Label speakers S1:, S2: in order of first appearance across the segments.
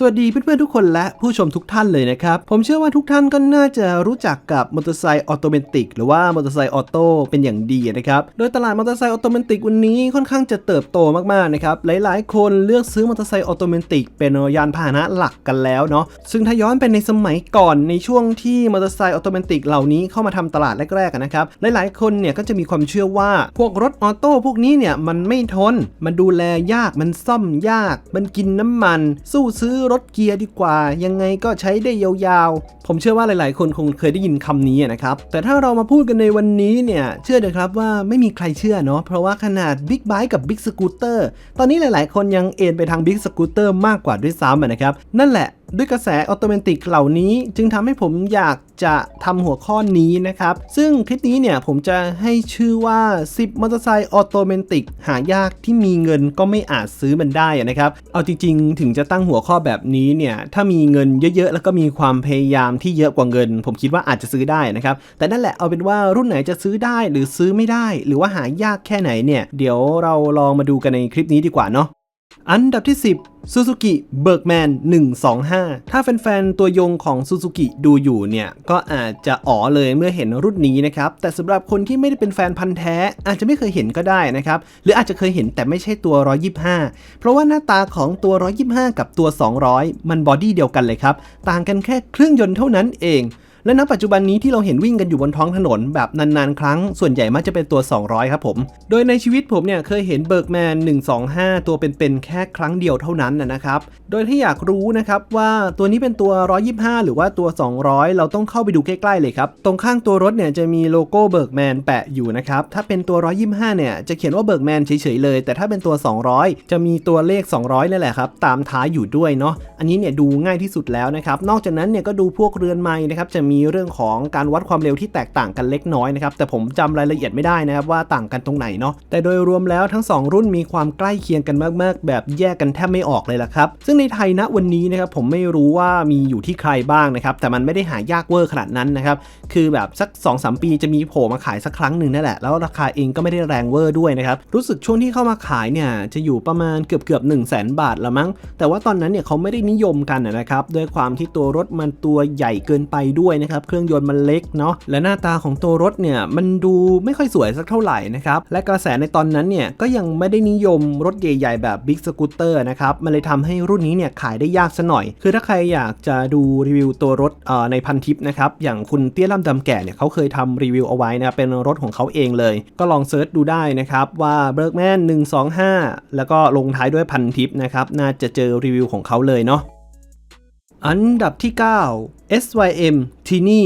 S1: สวัสดีเพื่อนๆทุกคนและผู้ชมทุกท่านเลยนะครับ ผมเชื่อว่าทุกท่านก็น่าจะรู้จักกับมอเตอร์ไซค์ออโตเมติกหรือว่ามอเตอร์ไซค์ออโต้เป็นอย่างดีนะครับ โดยตลาดมอเตอร์ไซค์ออโตเมติกวันนี้ค่อนข้างจะเติบโตมากๆนะครับ หลายๆ คนเลือกซื้อมอเตอร์ไซค์ออโตเมติกเป็นยานพาหนะหลักกันแล้วเนาะซึ่งถ้าย้อนไปในสมัยก่อนในช่วงที่มอเตอร์ไซค์ออโตเมติกเหล่านี้เข้ามาทำตลาดแรกๆนะครับหลายๆ คนเนี่ยก็จะมีความเชื่อว่าพวกรถออโต้พวกนี้เนี่ยมันไม่ทน มันดูแลยากมันซ่อมยาก มันกินน้ำมัน สู้ซื้อรถเกียร์ดีกว่า ยังไงก็ใช้ได้ยาวๆ ผมเชื่อว่าหลายๆ คนคงเคยได้ยินคำนี้นะครับ แต่ถ้าเรามาพูดกันในวันนี้เนี่ย เชื่อเถอะครับว่าไม่มีใครเชื่อเนาะ เพราะว่าขนาดบิ๊กไบค์กับบิ๊กสกูตเตอร์ตอนนี้หลายๆ คนยังเอ็นไปทางบิ๊กสกูตเตอร์มากกว่าด้วยซ้ำนะครับ นั่นแหละ ด้วยกระแสออโตเมติกเหล่านี้จึงทำให้ผมอยากจะทำหัวข้อนี้นะครับ ซึ่งคลิปนี้เนี่ยผมจะให้ชื่อว่า 10 มอเตอร์ไซค์ออโตเมติกหายากที่มีเงินก็ไม่อาจซื้อมันได้นะครับ เอาจริงๆ ถึงจะตั้งหัวข้อแบบนี้เนี่ย ถ้ามีเงินเยอะๆ แล้วก็มีความพยายามที่เยอะกว่าเงิน ผมคิดว่าอาจจะซื้อได้นะครับ แต่นั่นแหละเอาเป็นว่ารุ่นไหนจะซื้อได้หรือซื้อไม่ได้ หรือว่าหายากแค่ไหนเนี่ย เดี๋ยวเราลองมาดูกันในคลิปนี้ดีกว่าเนาะ อันดับที่ 10 Suzuki Bergman 125 ถ้าแฟนๆ ตัวยงของ Suzuki ดูอยู่เนี่ย ก็อาจจะอ๋อเลยเมื่อเห็นรุ่นนี้นะครับ แต่สำหรับคนที่ไม่ได้เป็นแฟนพันธ์แท้ อาจจะไม่เคยเห็นก็ได้นะครับ หรืออาจจะเคยเห็นแต่ไม่ใช่ตัว 125 เพราะว่าหน้าตาของตัว 125 กับตัว 200 มันบอดี้เดียวกันเลยครับ ต่างกันแค่เครื่องยนต์เท่านั้นเอง และณปัจจุบันนี้ที่เราเห็นวิ่งกันอยู่บนท้องถนนแบบนานๆ ครั้ง ส่วนใหญ่มักจะเป็นตัว 200 ครับผม โดยในชีวิตผมเนี่ยเคยเห็นเบิร์กแมน125 ตัวเป็นๆแค่ครั้งเดียวเท่านั้นนะครับ โดยที่อยากรู้นะครับว่าตัวนี้เป็นตัว 125 หรือว่าตัว 200 เราต้องเข้าไปดูใกล้ๆเลยครับ ตรงข้างตัวรถเนี่ยจะมีโลโก้เบิร์กแมนแปะอยู่นะครับ ถ้าเป็นตัว 125 เนี่ยจะเขียนว่าเบิร์กแมนเฉยๆเลย แต่ถ้าเป็นตัว 200 จะมีตัวเลข 200นั่นแหละครับตามท้ายอยู่ด้วยเนาะ อันนี้เนี่ยดูง่ายที่สุดแล้วนะครับ นอกจากนั้นเนี่ยก็ดูพวกเรือนไม้นะครับจะมีเรื่องของการวัดความเร็วที่แตกต่างกันเล็กน้อยนะครับแต่ผมจำรายละเอียดไม่ได้นะครับว่าต่างกันตรงไหนเนาะแต่โดยรวมแล้วทั้ง 2 รุ่นมีความใกล้เคียงกันมาก ๆ แบบแยกกันแทบไม่ออกเลยละครับซึ่งในไทยณวันนี้นะครับผมไม่รู้ว่ามีอยู่ที่ใครบ้างนะครับแต่มันไม่ได้หายากเวอร์ขนาดนั้นนะครับคือแบบสัก2-3ปีจะมีโผล่มาขายสักครั้งหนึ่งนั่นแหละแล้วราคาเองก็ไม่ได้แรงเวอร์ด้วยนะครับรู้สึกช่วงที่เข้ามาขายเนี่ยจะอยู่ประมาณเกือบเกือบ1 0 0 0 0แสนบาทละมั้ง แต่ว่าตอนนั้นเนี่ยเขาไม่ได้นิยมกันนะครับด้วยความที่ตัวรถมันตัวใหญ่เกินไปด้วยนะครับ เครื่องยนต์มันเล็กเนาะ และหน้าตาของตัวรถเนี่ยมันดูไม่ค่อยสวยสักเท่าไหร่นะครับ และกระแสในตอนนั้นเนี่ยก็ยังไม่ได้นิยมรถใหญ่ๆ แบบบิ๊กสกูตเตอร์นะครับ มันเลยทำให้รุ่นนี้เนี่ยขายได้ยากซะหน่อย คือถ้าใครอยากจะดูรีวิวตัวรถในพันทิปนะครับ อย่างคุณเตี้ยล่ำดำแก่เนี่ยเขาเคยทำรีวิวเอาไว้นะเป็นรถของเขาเองเลย ก็ลองเซิร์ชดูได้นะครับว่า Bergman 125 แล้วก็ลงท้ายด้วยพันทิปนะครับ น่าจะเจอรีวิวของเขาเลยเนาะอันดับที่ 9 SYM t i n i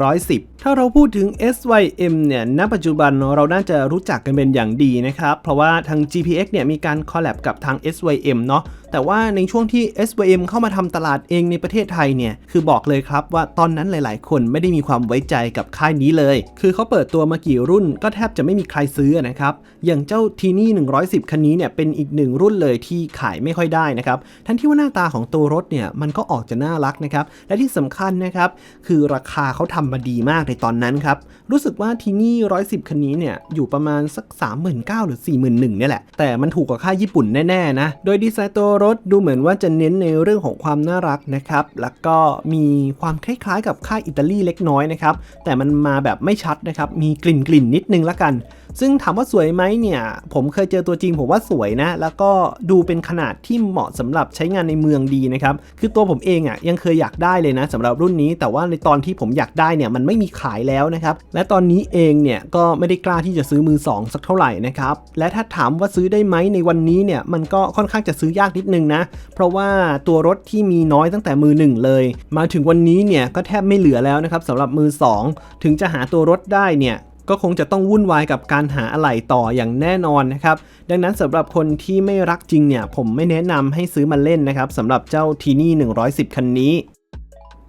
S1: 110 ถ้าเราพูดถึง SYM เนี่ย ณ ปัจจุบันเราน่าจะรู้จักกันเป็นอย่างดีนะครับ เพราะว่าทาง GPX เนี่ยมีการคอลแลบกับทาง SYM เนาะ แต่ว่าในช่วงที่ SYM เข้ามาทำตลาดเองในประเทศไทยเนี่ย คือบอกเลยครับว่าตอนนั้นหลายๆ คนไม่ได้มีความไว้ใจกับค่ายนี้เลย คือเขาเปิดตัวมากี่รุ่นก็แทบจะไม่มีใครซื้อนะครับ อย่างเจ้า t i n i 110 คันนี้เนี่ยเป็นอีกหนึ่งรุ่นเลยที่ขายไม่ค่อยได้นะครับ ทั้งที่ว่าหน้าตาของตัวรถเนี่ยมันก็ออกจะน่ารักนะครับ และที่สำคัญนะครับ คือราคาเขาทำมาดีมากในตอนนั้นครับ รู้สึกว่าทีนี่ 110 คันนี้เนี่ยอยู่ประมาณสัก 39,000 หรือ 41,000เนี่ยแหละ แต่มันถูกกว่าค่าญี่ปุ่นแน่ๆนะ โดยดีไซน์ตัวรถดูเหมือนว่าจะเน้นในเรื่องของความน่ารักนะครับ แล้วก็มีความคล้ายๆ กับค่ายอิตาลีเล็กน้อยนะครับ แต่มันมาแบบไม่ชัดนะครับ มีกลิ่นกลิ่นๆนิดนึงละกัน ซึ่งถามว่าสวยไหมเนี่ย ผมเคยเจอตัวจริงผมว่าสวยนะ แล้วก็ดูเป็นขนาดที่เหมาะสำหรับใช้งานในเมืองดีนะครับ คือตัวผมเองอะ่ะยังเคยอยากได้เลยนะสำหรับรุ่นนี้ แต่ว่าในตอนที่ผมอยากได้เนี่ยมันไม่มีขายแล้วนะครับ และตอนนี้เองเนี่ยก็ไม่ได้กล้าที่จะซื้อมือ 2 สักเท่าไหร่นะครับ และถ้าถามว่าซื้อได้ไหมในวันนี้เนี่ยมันก็ค่อนข้างจะซื้อยากนิดนึงนะ เพราะว่าตัวรถที่มีน้อยตั้งแต่มือหนึ่งเลย มาถึงวันนี้เนี่ยก็แทบไม่เหลือแล้วนะครับสำหรับมือ 2 ถึงจะหาตัวรถได้เนี่ย ก็คงจะต้องวุ่นวายกับการหาอะไหล่ต่ออย่างแน่นอนนะครับ ดังนั้นสำหรับคนที่ไม่รักจริงเนี่ย ผมไม่แนะนำให้ซื้อมาเล่นนะครับสำหรับเจ้าทีนี่110 คันนี้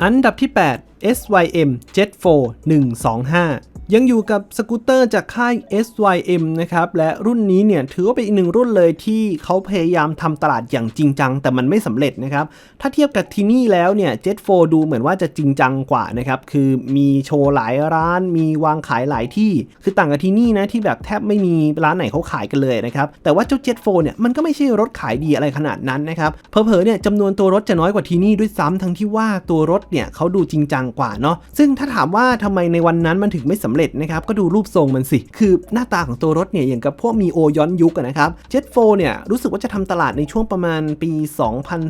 S1: อันดับที่ 8 SYM Jet 4 125 ยังอยู่กับสกูตเตอร์จากค่าย SYM นะครับ และรุ่นนี้เนี่ยถือว่าเป็นอีกหนึ่งรุ่นเลยที่เขาพยายามทำตลาดอย่างจริงจัง แต่มันไม่สำเร็จนะครับ ถ้าเทียบกับทีนี่แล้วเนี่ย Jet 4 ดูเหมือนว่าจะจริงจังกว่านะครับ คือมีโชว์หลายร้าน มีวางขายหลายที่ คือต่างกับทีนี่นะที่แบบแทบไม่มีร้านไหนเขาขายกันเลยนะครับ แต่ว่าเจ้า Jet 4 เนี่ยมันก็ไม่ใช่รถขายดีอะไรขนาดนั้นนะครับเผลอๆเนี่ยจำนวนตัวรถจะน้อยกว่าทีนี่ด้วยซ้ำทั้งที่ว่าตัวรถเนี่ยเขาดูจริงจังกว่าเนาะซึ่งถ้าถามว่าทำไมในวันนั้นมันถึงไม่สำเร็จนะครับก็ดูรูปทรงมันสิ คือหน้าตาของตัวรถเนี่ยอย่างกับพวกมีโอย้อนยุคนะครับ Jet 4เนี่ยรู้สึกว่าจะทำตลาดในช่วงประมาณปี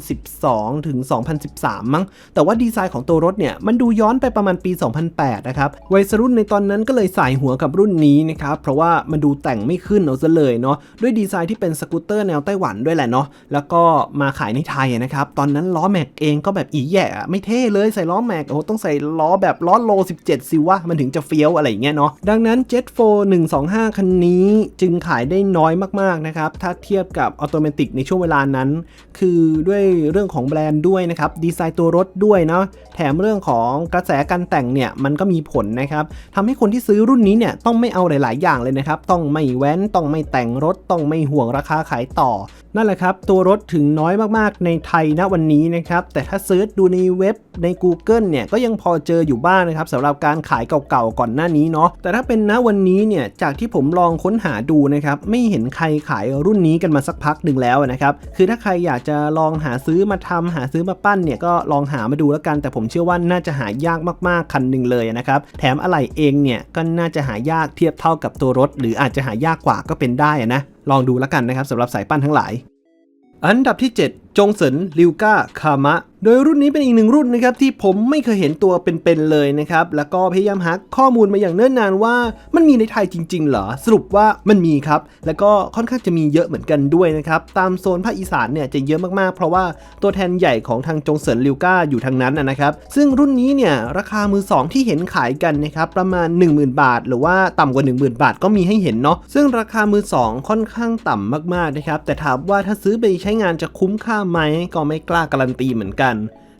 S1: 2012 ถึง 2013 มั้ง แต่ว่าดีไซน์ของตัวรถเนี่ยมันดูย้อนไปประมาณปี 2008 นะครับวัยรุ่นในตอนนั้นก็เลยสายหัวกับรุ่นนี้นะครับเพราะว่ามันดูแต่งไม่ขึ้นเอาซะเลยเนาะด้วยดีไซน์ที่เป็นสกูตเตอร์แนวไต้หวันด้วยแหละเนาะแล้วก็มาขายในไทยนะครับตอนนั้นล้อแม็กเองก็แบบอีแย่ไม่เท่เลยใส่ล้อแม็กโอ้ต้องใส่ส่ล้อแบบล้อโล 17สิวะมันถึงจะเฟี้ยวอะไรอย่างเงี้ยเนาะดังนั้น Jet 4 125 คันนี้จึงขายได้น้อยมากๆนะครับ ถ้าเทียบกับออโตเมติกในช่วงเวลานั้น คือด้วยเรื่องของแบรนด์ด้วยนะครับ ดีไซน์ตัวรถด้วยเนาะแถมเรื่องของกระแสการแต่งเนี่ยมันก็มีผลนะครับทำให้คนที่ซื้อรุ่นนี้เนี่ยต้องไม่เอาหลาย ๆ อย่างเลยนะครับ ต้องไม่แว้นต้องไม่แต่งรถต้องไม่ห่วงราคาขายต่อ นั่นแหละครับ ตัวรถถึงน้อยมากๆ ในไทยณวันนี้นะครับ แต่ถ้าเซิร์ชดูในเว็บใน Google เนี่ย ก็ยังพอเจออยู่บ้างนะครับสำหรับการขายเก่าๆ ก่อนหน้านี้เนาะแต่ถ้าเป็นณวันนี้เนี่ย จากที่ผมลองค้นหาดูนะครับ ไม่เห็นใครขายรุ่นนี้กันมาสักพักหนึ่งแล้วนะครับ คือถ้าใครอยากจะลองหาซื้อมาทำหาซื้อมาปั้นเนี่ยก็ลองหามาดูแล้วกัน แต่ผมเชื่อว่าน่าจะหายากมากๆคันหนึ่งเลยนะครับแถมอะไหล่เองเนี่ยก็น่าจะหายากเทียบเท่ากับตัวรถ หรืออาจจะหายากกว่าก็เป็นได้นะ ลองดูแล้วกันนะครับสำหรับสายปั้นทั้งหลาย อันดับที่ 7 จงเสินลิวก้าคามะโดยรุ่นนี้เป็นอีกหนึ่งรุ่นนะครับที่ผมไม่เคยเห็นตัวเป็นๆเลยนะครับ แล้วก็พยายามหาข้อมูลมาอย่างเนิ่นนานว่า มันมีในไทยจริง ๆ เหรอ สรุปว่ามันมีครับ แล้วก็ค่อนข้างจะมีเยอะเหมือนกันด้วยนะครับ ตามโซนภาคอีสานเนี่ยจะเยอะมากๆ เพราะว่าตัวแทนใหญ่ของทางจงเสินลิวก้าอยู่ทางนั้นนะครับ ซึ่งรุ่นนี้เนี่ยราคามือสองที่เห็นขายกันนะครับประมาณ 10,000 บาท หรือว่าต่ำกว่า 10,000 บาทก็มีให้เห็นเนาะซึ่งราคามือสองค่อนข้างต่ำมากๆนะครับแต่ถามว่าถ้าซื้อไปใช้งานจะคุ้มค่าไหมก็ไม่กล้าการันตีเหมือนกัน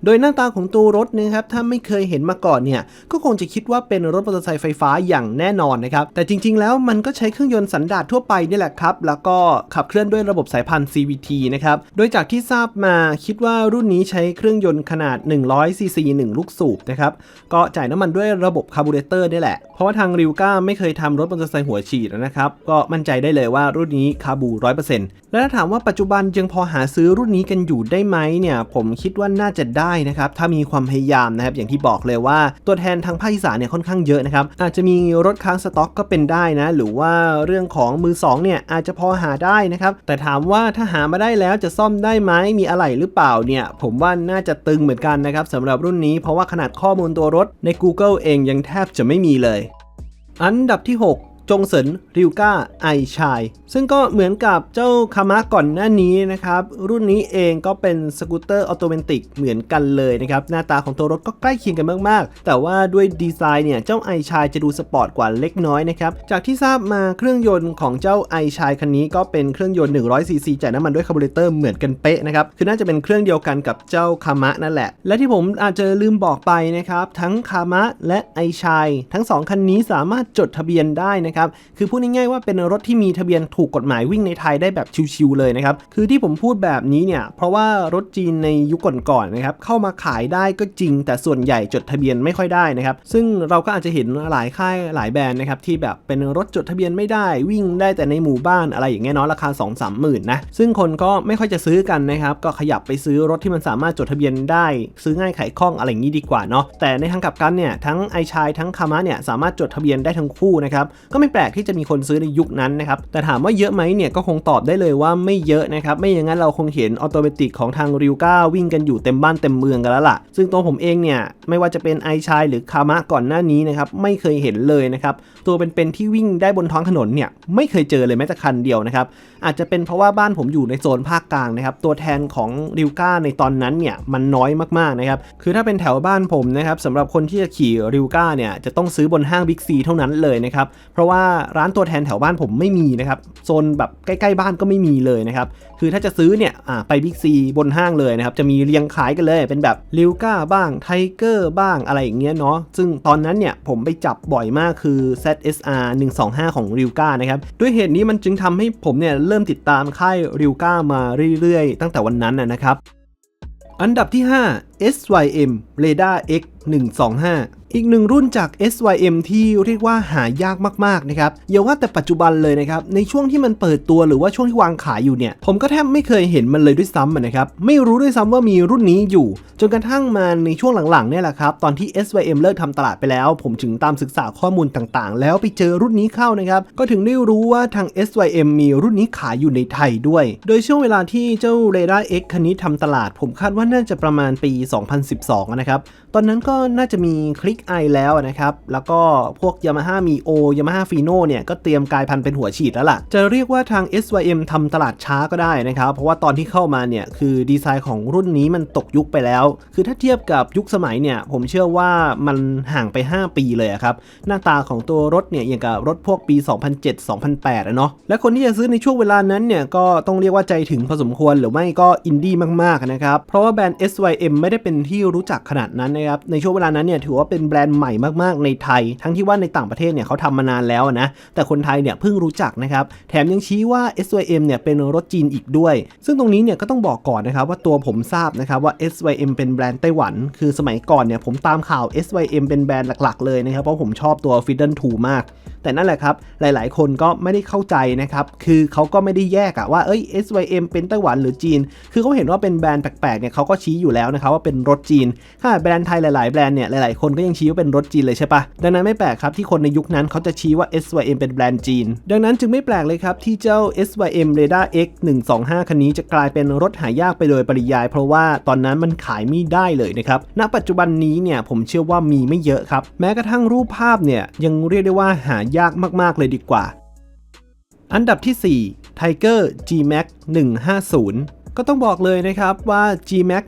S1: โดยหน้าตาของตัวรถนะครับถ้าไม่เคยเห็นมาก่อนเนี่ยก็คงจะคิดว่าเป็นรถมอเตอร์ไซค์ไฟฟ้าอย่างแน่นอนนะครับแต่จริง ๆ แล้วมันก็ใช้เครื่องยนต์สันดาปทั่วไปนี่แหละครับ แล้วก็ขับเคลื่อนด้วยระบบสายพันธุ์ CVT นะครับโดยจากที่ทราบมาคิดว่ารุ่นนี้ใช้เครื่องยนต์ขนาด100ซีซี1ลูกสูบนะครับก็จ่ายน้ำมันด้วยระบบคาร์บูเรเตอร์นี่แหละ เพราะว่าทางริวก้าไม่เคยทำรถมอเตอร์ไซค์หัวฉีดนะครับ ก็มั่นใจได้เลยว่ารุ่นนี้คาร์บู100%และถ้าถามว่าปัจจุบันยังพอหาซื้อรุ่นนี้กันอยู่ได้ไหมเนี่ยผมคิดว่าน่าจะได้นะครับถ้ามีความพยายามนะครับอย่างที่บอกเลยว่าตัวแทนทางภาคอีสานเนี่ยค่อนข้างเยอะนะครับอาจจะมีรถค้างสต็อกก็เป็นได้นะ หรือว่าเรื่องของมือสองเนี่ยอาจจะพอหาได้นะครับแต่ถามว่าถ้าหามาได้แล้วจะซ่อมได้ไหมมีอะไรหรือเปล่าเนี่ยผมว่าน่าจะตึงเหมือนกันนะครับสำหรับรุ่นนี้เพราะว่าขนาดข้อมูลตัวรถใน Google เองยังแทบจะไม่มีเลย อันดับที่ 6 จงเสินริวก้าไอชาย ซึ่งก็เหมือนกับเจ้าคามะก่อนหน้านี้นะครับ รุ่นนี้เองก็เป็นสกูตเตอร์ออโตเมติกเหมือนกันเลยนะครับ หน้าตาของตัวรถก็ใกล้เคียงกันมากๆ แต่ว่าด้วยดีไซน์เนี่ยเจ้าไอชายจะดูสปอร์ตกว่าเล็กน้อยนะครับ จากที่ทราบมาเครื่องยนต์ของเจ้าไอชายคันนี้ก็เป็นเครื่องยนต์ 100ซีซีจ่ายน้ำมันด้วยคาร์บูเรเตอร์เหมือนกันเป๊ะนะครับคือน่าจะเป็นเครื่องเดียวกันกับเจ้าคามะนั่นแหละ และที่ผมอาจจะลืมบอกไปนะครับทั้งคามะและไอชายทั้งสองคันนี้สามารถจดทะเบียนได้นะครับคือพูดง่ายๆว่าเป็นรถที่มีทะเบียนถูกกฎหมายวิ่งในไทยได้แบบชิวๆเลยนะครับ คือที่ผมพูดแบบนี้เนี่ย เพราะว่ารถจีนในยุคก่อนๆนะครับ เข้ามาขายได้ก็จริง แต่ส่วนใหญ่จดทะเบียนไม่ค่อยได้นะครับ ซึ่งเราก็อาจจะเห็นหลายค่ายหลายแบรนด์นะครับที่แบบเป็นรถจดทะเบียนไม่ได้วิ่งได้แต่ในหมู่บ้านอะไรอย่างเงี้ยเนาะราคา 2 3หมื่นนะซึ่งคนก็ไม่ค่อยจะซื้อกันนะครับก็ขยับไปซื้อรถที่มันสามารถจดทะเบียนได้ ซื้อง่ายขายคล่องอะไรอย่างนี้ดีกว่าเนาะแต่ในทางกลับกันเนี่ยทั้งไอชายทั้งคามะเนี่ยสามารถจดทะเบียนได้ทั้งคู่นะครับก็ไม่แปลกที่จะมีคนซื้อในยุคนั้นนะครับแต่ถามว่าเยอะไหมเนี่ยก็คงตอบได้เลยว่าไม่เยอะนะครับไม่อย่างนั้นเราคงเห็นออโตเมติกของทางริวก้าวิ่งกันอยู่เต็มบ้านเต็มเมืองกันแล้วล่ะ ซึ่งตัวผมเองเนี่ยไม่ว่าจะเป็นไอชายหรือคามะก่อนหน้านี้นะครับไม่เคยเห็นเลยนะครับตัวเป็นๆที่วิ่งได้บนท้องถนนเนี่ยไม่เคยเจอเลยแม้แต่คันเดียวนะครับอาจจะเป็นเพราะว่าบ้านผมอยู่ในโซนภาคกลางนะครับตัวแทนของริวก้าในตอนนั้นเนี่ยมันน้อยมากๆนะครับคือถ้าเป็นแถวบ้านผมนะครับสำหรับคนที่จะขี่ริวก้าเนี่ยจะต้องซื้อบนห้างบิ๊กซีเท่านั้นเลยนะครับเพราะว่าว่าร้านตัวแทนแถวบ้านผมไม่มีนะครับโซนแบบใกล้ๆบ้านก็ไม่มีเลยนะครับคือถ้าจะซื้อเนี่ยไปบิ๊กซีบนห้างเลยนะครับจะมีเรียงขายกันเลยเป็นแบบลิวก้าบ้างไทเกอร์บ้างอะไรอย่างเงี้ยเนาะซึ่งตอนนั้นเนี่ยผมไปจับบ่อยมากคือ ZSR 125 ของริวก้านะครับด้วยเหตุนี้มันจึงทำให้ผมเนี่ยเริ่มติดตามค่ายริวก้ามาเรื่อยๆ ตั้งแต่วันนั้นนะนะครับอันดับที่ 5 SYM Radar X 125 อีกหนึ่งรุ่นจาก SYM ที่เรียกว่าหายากมากๆนะครับอย่าว่าแต่ปัจจุบันเลยนะครับ ในช่วงที่มันเปิดตัวหรือว่าช่วงที่วางขายอยู่เนี่ย ผมก็แทบไม่เคยเห็นมันเลยด้วยซ้ำนะครับไม่รู้ด้วยซ้ำว่ามีรุ่นนี้อยู่ จนกระทั่งมาในช่วงหลังๆเนี่ยแหละครับตอนที่ SYM เลิกทำตลาดไปแล้ว ผมถึงตามศึกษาข้อมูลต่างๆ แล้วไปเจอรุ่นนี้เข้านะครับก็ถึงได้รู้ว่าทาง SYM มีรุ่นนี้ขายอยู่ในไทยด้วย โดยช่วงเวลาที่เจ้า Radar X คันนี้ทำตลาด ผมคาดว่าน่าจะประมาณปี 2012 นะครับ อนนั้นก็น่าจะมีคลิกไอแล้วนะครับ แล้วก็พวก Yamaha Mio Yamaha Fino เนี่ยก็เตรียมกลายพันธุ์เป็นหัวฉีดแล้วล่ะ จะเรียกว่าทาง SYM ทำตลาดช้าก็ได้นะครับ เพราะว่าตอนที่เข้ามาเนี่ยคือดีไซน์ของรุ่นนี้มันตกยุคไปแล้ว คือถ้าเทียบกับยุคสมัยเนี่ยผมเชื่อว่ามันห่างไป 5 ปีเลยครับ หน้าตาของตัวรถเนี่ยอย่างกับรถพวกปี 2007-2008อะเนาะ และคนที่จะซื้อในช่วงเวลานั้นเนี่ยก็ต้องเรียกว่าใจถึงพอสมควรหรือไม่ก็อินดี้มากๆนะครับ เพราะว่าแบรนด์ SYM ไม่ได้เป็นที่รู้จักขนาดนั้นนะครับในช่วงเวลานั้นเนี่ยถือว่าเป็นแบรนด์ใหม่มากๆในไทย ทั้งที่ว่าในต่างประเทศเนี่ยเขาทำมานานแล้วนะแต่คนไทยเนี่ยเพิ่งรู้จักนะครับแถมยังชี้ว่า SYM เนี่ยเป็นรถจีนอีกด้วย ซึ่งตรงนี้เนี่ยก็ต้องบอกก่อนนะครับว่าตัวผมทราบนะครับว่า SYM เป็นแบรนด์ไต้หวัน คือสมัยก่อนเนี่ยผมตามข่าว SYM เป็นแบรนด์หลักๆเลยนะครับเพราะผมชอบตัว f i d d e 2มาก แต่นั่นแหละครับ หลายๆ คนก็ไม่ได้เข้าใจนะครับ คือเขาก็ไม่ได้แยกอะว่าเอ้ย SYM เป็นไต้หวันหรือจีน คือเขาเห็นว่าเป็นแบรนด์แปลกๆ เนี่ยเขาก็ชี้อยู่แล้วนะครับว่าเป็นรถจีนขนาดแบรนด์ไทยหลายๆ แบรนด์เนี่ยหลายๆ คนก็ยังชี้ว่าเป็นรถจีนเลยใช่ปะดังนั้นไม่แปลกครับที่คนในยุคนั้นเขาจะชี้ว่า SYM เป็นแบรนด์จีน ดังนั้นจึงไม่แปลกเลยครับที่เจ้า SYM Radar X 125คันนี้จะกลายเป็นรถหายากไปโดยปริยาย เพราะว่าตอนนั้นมันขายไม่ได้เลยนะครับ ณ ปัจจุบันนี้เนี่ยผมเชื่อว่ามีไม่เยอะครับ แม้กระทั่งรูปภาพเนี่ยยังเรียกได้ว่าหายากมาก ๆ เลยดีกว่า อันดับที่ 4 Tiger G-Max 150 ก็ต้องบอกเลยนะครับว่า G-Max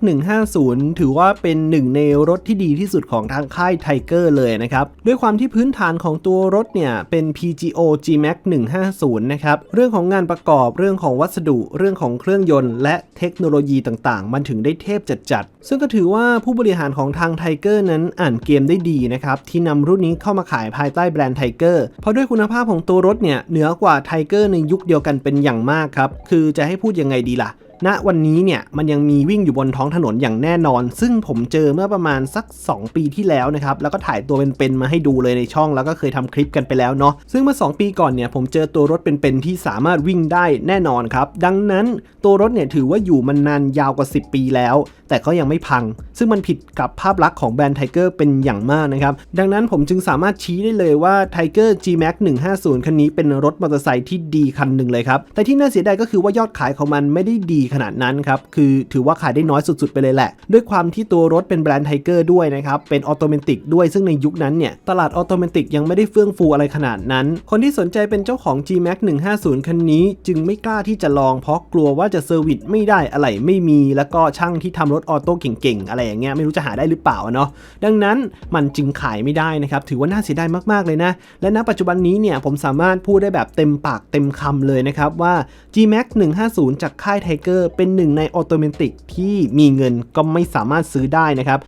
S1: 150 ถือว่าเป็นหนึ่งในรถที่ดีที่สุดของทางค่าย Tiger เลยนะครับ ด้วยความที่พื้นฐานของตัวรถเนี่ยเป็น PGO G-Max 150 นะครับ เรื่องของงานประกอบเรื่องของวัสดุ เรื่องของเครื่องยนต์ และเทคโนโลยีต่างๆ มันถึงได้เทพจัดๆ ซึ่งก็ถือว่าผู้บริหารของทาง Tiger นั้นอ่านเกมได้ดีนะครับ ที่นำรุ่นนี้เข้ามาขายภายใต้แบรนด์ Tiger เพราะด้วยคุณภาพของตัวรถเนี่ยเหนือกว่า Tiger ในยุคเดียวกันเป็นอย่างมากครับคือจะให้พูดยังไงดีล่ะ ณวันนี้เนี่ยมันยังมีวิ่งอยู่บนท้องถนนอย่างแน่นอน ซึ่งผมเจอเมื่อประมาณสัก 2 ปีที่แล้วนะครับ แล้วก็ถ่ายตัวเป็นๆมาให้ดูเลยในช่อง แล้วก็เคยทำคลิปกันไปแล้วเนาะ ซึ่งเมื่อ 2 ปีก่อนเนี่ยผมเจอตัวรถเป็นๆที่สามารถวิ่งได้แน่นอนครับ ดังนั้นตัวรถเนี่ยถือว่าอยู่มันนานยาวกว่า 10 ปีแล้ว แต่ก็ยังไม่พัง ซึ่งมันผิดกับภาพลักษณ์ของแบรนด์ไทเกอร์เป็นอย่างมากนะครับ ดังนั้นผมจึงสามารถชี้ได้เลยว่า Tiger G-Max 150 คันนี้เป็นรถมอเตอร์ไซค์ที่ดีคันหนึ่งเลยครับ แต่ที่น่าเสียดายก็คือว่ายอดขายของมันไม่ได้ดีขนาดนั้นครับคือถือว่าขายได้น้อยสุดๆไปเลยแหละ ด้วยความที่ตัวรถเป็นแบรนด์ไทเกอร์ด้วยนะครับเป็นออโตเมติกด้วยซึ่งในยุคนั้นเนี่ยตลาดออโตเมติกยังไม่ได้เฟื่องฟูอะไรขนาดนั้น คนที่สนใจเป็นเจ้าของ G-Max 150 คันนี้ จึงไม่กล้าที่จะลองเพราะกลัวว่าจะเซอร์วิสไม่ได้อะไรไม่มี แล้วก็ช่างที่ทำรถออโต้เก่งๆ อะไรอย่างเงี้ยไม่รู้จะหาได้หรือเปล่าเนาะดังนั้นมันจึงขายไม่ได้นะครับถือว่าน่าเสียดายมากๆเลยนะ และณปัจจุบันนี้เนี่ยผมสามารถพูดได้แบบเต็มปากเต็มคำเลยนะครับว่า G-Max 150 จากค่าย Tiger เเป็นหนึ่งในออโตเมติกที่มีเงินก็ไม่สามารถซื้อได้นะครับ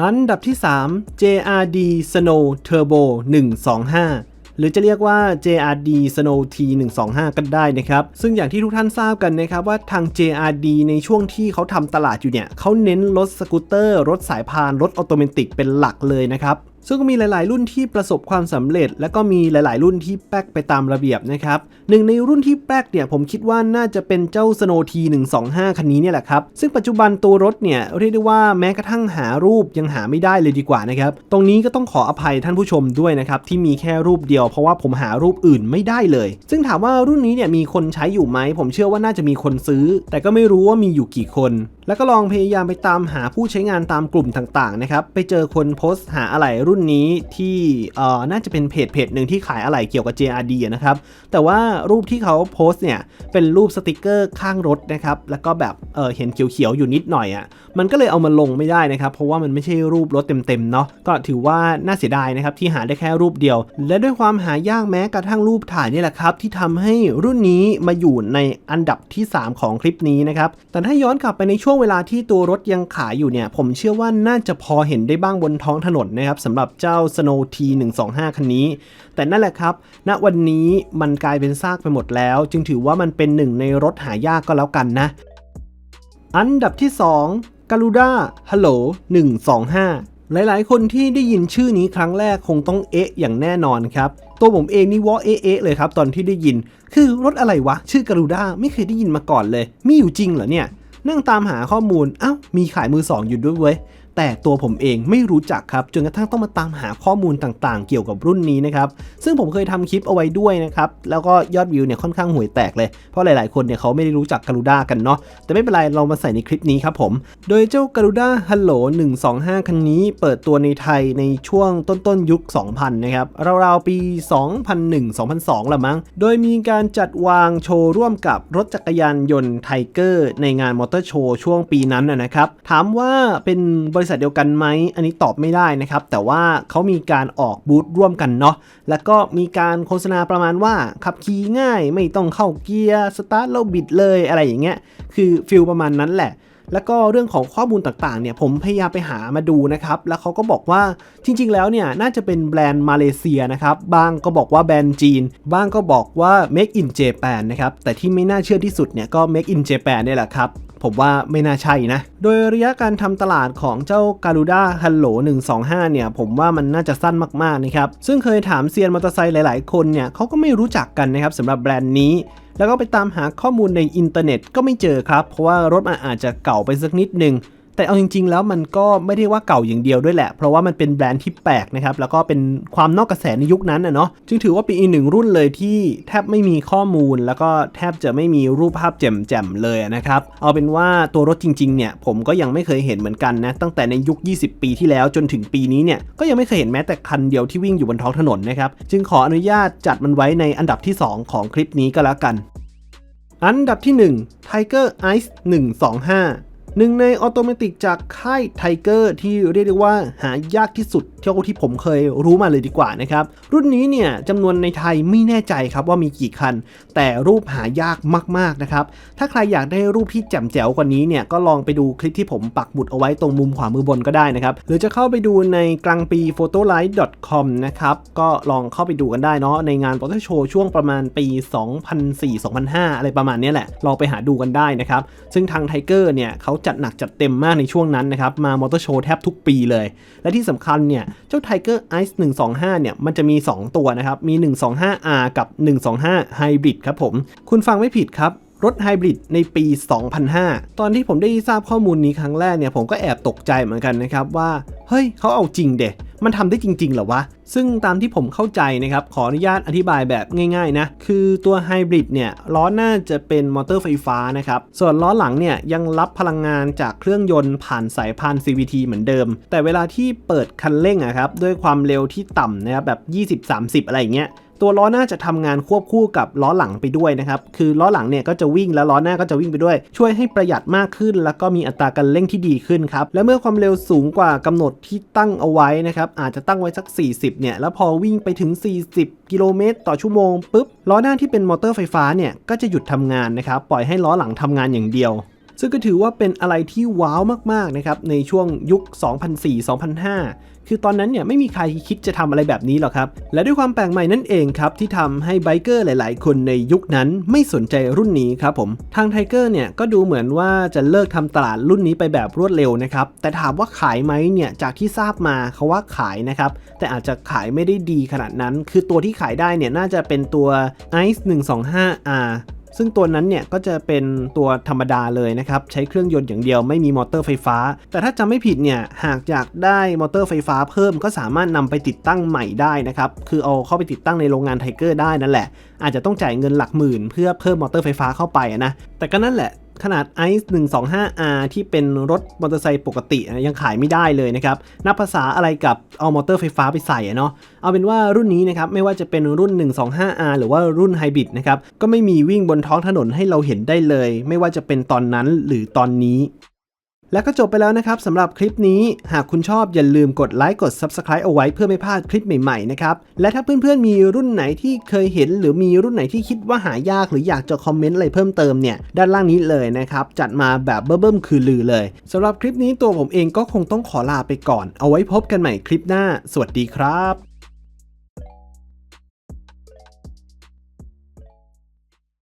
S1: อันดับที่ 3 JRD Snow Turbo 125 หรือจะเรียกว่า JRD Snow T 125ก็ได้นะครับ ซึ่งอย่างที่ทุกท่านทราบกันนะครับว่าทาง JRD ในช่วงที่เขาทำตลาดอยู่เนี่ยเขาเน้นรถสกูตเตอร์ รถสายพาน รถออโตเมติกเป็นหลักเลยนะครับซึ่งก็มีหลาย ๆ รุ่นที่ประสบความสำเร็จ และก็มีหลาย ๆ รุ่นที่แป๊กไปตามระเบียบนะครับหนึ่งในรุ่นที่แป๊กเนี่ยผมคิดว่าน่าจะเป็นเจ้า Snow T 125คันนี้เนี่ยแหละครับ ซึ่งปัจจุบันตัวรถเนี่ยเรียกได้ว่าแม้กระทั่งหารูปยังหาไม่ได้เลยดีกว่านะครับ ตรงนี้ก็ต้องขออภัยท่านผู้ชมด้วยนะครับที่มีแค่รูปเดียวเพราะว่าผมหารูปอื่นไม่ได้เลย ซึ่งถามว่ารุ่นนี้เนี่ยมีคนใช้อยู่ไหมผมเชื่อว่าน่าจะมีคนซื้อ แต่ก็ไม่รู้ว่ามีอยู่กี่คน แล้วก็ลองพยายามไปตามหาผู้ใช้งานตามกลุ่มต่างๆนะครับ ไปเจอคนโพสต์หาอะไหล่รุ่นนี้ที่เอ่อน่าจะเป็นเพจเพจหนึ่งที่ขายอะไหล่เกี่ยวกับ JRD นะครับ แต่ว่ารูปที่เขาโพสต์เนี่ยเป็นรูปสติกเกอร์ข้างรถนะครับ แล้วก็แบบเออเห็นเขียวๆอยู่นิดหน่อยอะ่ะ มันก็เลยเอามาลงไม่ได้นะครับ เพราะว่ามันไม่ใช่รูปรถเต็มๆเนาะ ก็ถือว่าน่าเสียดายนะครับที่หาได้แค่รูปเดียว และด้วยความหายากแม้กระทั่งรูปถ่ายนี่แหละครับที่ทำให้รุ่นนี้มาอยู่ในอันดับที่ 3 ของคลิปนี้นะครับ แต่ถ้าย้อนกลับไปในช่วงเวลาที่ตัวรถยังขายอยู่เนี่ย ผมเชื่อว่าน่าจะพอเห็นได้บ้างบนท้องถนนนะครับสำหรับเจ้า Snow T125 คันนี้ แต่นั่นแหละครับณวันนี้มันกลายเป็นซากไปหมดแล้ว จึงถือว่ามันเป็นหนึ่งในรถหายากก็แล้วกันนะ อันดับที่ 2 g a r u d a Hello 125หลาย ๆ คนที่ได้ยินชื่อนี้ครั้งแรกคงต้องเอ๊ะอย่างแน่นอนครับ ตัวผมเองนี่วอเอ๊ะเอะเลยครับ ตอนที่ได้ยิน คือรถอะไรวะ ชื่อ g a r u d a ไม่เคยได้ยินมาก่อนเลย มีอยู่จริงเหรอเนี่ย นั่งตามหาข้อมูลเอ้ามีขายมือสองอยู่ด้วยเว้ย แต่ตัวผมเองไม่รู้จักครับจนกระทั่งต้องมาตามหาข้อมูลต่างๆ เกี่ยวกับรุ่นนี้นะครับซึ่งผมเคยทำคลิปเอาไว้ด้วยนะครับแล้วก็ยอดวิวเนี่ยค่อนข้างห่วยแตกเลยเพราะหลายๆคนเนี่ยเขาไม่ได้รู้จักก a รูด้ากันเนาะแต่ไม่เป็นไรเรามาใส่ในคลิปนี้ครับผม โดยเจ้าก a รูด้าฮัลโหล125 คันนี้เปิดตัวในไทยในช่วงต้นๆยุค 2000 นะครับราวๆปี 2001-2002 ละมั้ง โดยมีการจัดวางโชว์ร่วมกับรถจักรยานยนต์ไทเกอร์ในงานมอเตอร์โชว์ช่วงปีนั้นนะนะครับถามว่าเป็นบริษัทเดียวกันไหมอันนี้ตอบไม่ได้นะครับ แต่ว่าเขามีการออกบูธร่วมกันเนาะแล้วก็มีการโฆษณาประมาณว่าขับขี่ง่ายไม่ต้องเข้าเกียร์สตาร์ทแล้วบิดเลยอะไรอย่างเงี้ยคือฟิลประมาณนั้นแหละแล้วก็เรื่องของข้อมูลต่างๆ เนี่ยผมพยายามไปหามาดูนะครับ แล้วเขาก็บอกว่าจริง ๆ แล้วเนี่ยน่าจะเป็นแบรนด์มาเลเซียนะครับ บางก็บอกว่าแบรนด์จีน บ้างก็บอกว่า make in Japan นะครับ แต่ที่ไม่น่าเชื่อที่สุดเนี่ยก็ make in Japan เนี่ยแหละครับ ผมว่าไม่น่าใช่นะ โดยระยะการทำตลาดของเจ้า Garuda Hello 125 เนี่ย ผมว่ามันน่าจะสั้นมากๆนะครับ ซึ่งเคยถามเซียนมอเตอร์ไซค์หลายๆคนเนี่ยเขาก็ไม่รู้จักกันนะครับสำหรับแบรนด์นี้แล้วก็ไปตามหาข้อมูลในอินเทอร์เน็ตก็ไม่เจอครับ เพราะว่ารถมันอาจจะเก่าไปสักนิดนึง แต่เอาจริง ๆ แล้วมันก็ไม่ได้ว่าเก่าอย่างเดียวด้วยแหละ เพราะว่ามันเป็นแบรนด์ที่แปลกนะครับ แล้วก็เป็นความนอกกระแสในยุคนั้นนะเนาะ จึงถือว่าเป็นอีกหนึ่งรุ่นเลยที่แทบไม่มีข้อมูล แล้วก็แทบจะไม่มีรูปภาพแจ่มๆเลยนะครับ เอาเป็นว่าตัวรถจริง ๆ เนี่ย ผมก็ยังไม่เคยเห็นเหมือนกันนะ ตั้งแต่ในยุค 20 ปีที่แล้วจนถึงปีนี้เนี่ย ก็ยังไม่เคยเห็นแม้แต่คันเดียวที่วิ่งอยู่บนท้องถนนนะครับ จึงขออนุญาตจัดมันไว้ในอันดับที่ 2 ของคลิปนี้ก็แล้วกัน อันดับที่ 1 Tiger Ice 125 หนึ่งในออโตเมติกจากค่ายไทเกอร์ที่เรียกได้ว่าหายากที่สุดเท่าที่ผมเคยรู้มาเลยดีกว่านะครับ รุ่นนี้เนี่ยจำนวนในไทยไม่แน่ใจครับว่ามีกี่คัน แต่รูปหายากมากๆนะครับ ถ้าใครอยากได้รูปที่แจ่มแจ๋วกว่านี้เนี่ยก็ลองไปดูคลิปที่ผมปักหมุดเอาไว้ตรงมุมขวามือบนก็ได้นะครับ หรือจะเข้าไปดูในกลางปี photolight.com นะครับ ก็ลองเข้าไปดูกันได้เนาะในงานปอเตอร์โชว์ช่วงประมาณปี 2004-2005 อะไรประมาณนี้แหละลองไปหาดูกันได้นะครับซึ่งทางไทเกอร์เนี่ยเขาจดหนักจัดเต็มมากในช่วงนั้นนะครับ มามอเตอร์โชว์แทบทุกปีเลย และที่สำคัญเนี่ย เจ้า Tiger Ice 125 เนี่ย มันจะมี 2 ตัวนะครับ มี 125R กับ 125 Hybrid ครับผม คุณฟังไม่ผิดครับ รถไฮบริดในปี 2005 ตอนที่ผมได้ทราบข้อมูลนี้ครั้งแรกเนี่ยผมก็แอบตกใจเหมือนกันนะครับว่า เฮ้ยเขาเอาจริงเดะมันทำได้จริงๆหรอวะ ซึ่งตามที่ผมเข้าใจนะครับ ขออนุญาตอธิบายแบบง่ายๆนะ คือตัวไฮบริดเนี่ย ล้อหน้าจะเป็นมอเตอร์ไฟฟ้านะครับ ส่วนล้อหลังเนี่ย ยังรับพลังงานจากเครื่องยนต์ผ่านสายพาน CVT เหมือนเดิม แต่เวลาที่เปิดคันเร่งอะครับ ด้วยความเร็วที่ต่ำนะครับแบบ 20-30 อะไรอย่างเงี้ย ตัวล้อหน้าจะทำงานควบคู่กับล้อหลังไปด้วยนะครับคือล้อหลังเนี่ยก็จะวิ่งแล้วล้อหน้าก็จะวิ่งไปด้วย ช่วยให้ประหยัดมากขึ้น แล้วก็มีอัตราการเร่งที่ดีขึ้นครับและเมื่อความเร็วสูงกว่ากำหนดที่ตั้งเอาไว้นะครับอาจจะตั้งไว้สัก 40เนี่ยแล้วพอวิ่งไปถึง 40 กิโลเมตร ต่อชั่วโมงปุ๊บล้อหน้าที่เป็นมอเตอร์ไฟฟ้าเนี่ยก็จะหยุดทำงานนะครับปล่อยให้ล้อหลังทำงานอย่างเดียวซึ่งก็ถือว่าเป็นอะไรที่ว้าวมาก ๆ นะครับ ในช่วงยุค 2004-2005 คือตอนนั้นเนี่ยไม่มีใครคิดจะทำอะไรแบบนี้หรอกครับ และด้วยความแปลกใหม่นั่นเองครับที่ทำให้ไบเกอร์หลาย ๆ คนในยุคนั้นไม่สนใจรุ่นนี้ครับผมทางไทเกอร์เนี่ยก็ดูเหมือนว่าจะเลิกทำตลาดรุ่นนี้ไปแบบรวดเร็วนะครับแต่ถามว่าขายไหมเนี่ยจากที่ทราบมาเขาว่าขายนะครับแต่อาจจะขายไม่ได้ดีขนาดนั้น คือตัวที่ขายได้เนี่ยน่าจะเป็นตัว Ice 125R ซึ่งตัวนั้นเนี่ยก็จะเป็นตัวธรรมดาเลยนะครับ ใช้เครื่องยนต์อย่างเดียวไม่มีมอเตอร์ไฟฟ้า แต่ถ้าจำไม่ผิดเนี่ยหากอยากได้มอเตอร์ไฟฟ้าเพิ่มก็สามารถนำไปติดตั้งใหม่ได้นะครับ คือเอาเข้าไปติดตั้งในโรงงานไทเกอร์ได้นั่นแหละ อาจจะต้องจ่ายเงินหลักหมื่น เพื่อเพิ่มมอเตอร์ไฟฟ้าเข้าไปนะ แต่ก็นั่นแหละ ขนาด ICE 125R ที่เป็นรถมอเตอร์ไซค์ปกตินะยังขายไม่ได้เลยนะครับ นับภาษาอะไรกับเอามอเตอร์ไฟฟ้าไปใส่เนาะ เอาเป็นว่ารุ่นนี้นะครับ ไม่ว่าจะเป็นรุ่น 125R หรือว่ารุ่นไฮบริดนะครับ ก็ไม่มีวิ่งบนท้องถนนให้เราเห็นได้เลย ไม่ว่าจะเป็นตอนนั้นหรือตอนนี้ แล้วก็จบไปแล้วนะครับสำหรับคลิปนี้ หากคุณชอบอย่าลืมกดไลค์กด Subscribe เอาไว้เพื่อไม่พลาดคลิปใหม่ๆนะครับ และถ้าเพื่อนๆมีรุ่นไหนที่เคยเห็น หรือมีรุ่นไหนที่คิดว่าหายากหรืออยากจะคอมเมนต์อะไรเพิ่มเติมเนี่ย ด้านล่างนี้เลยนะครับ จัดมาแบบเบิ่มๆคือลือเลยสำหรับคลิปนี้ตัวผมเองก็คงต้องขอลาไปก่อน เอาไว้พบกันใหม่คลิปหน้า สวัสดีครับ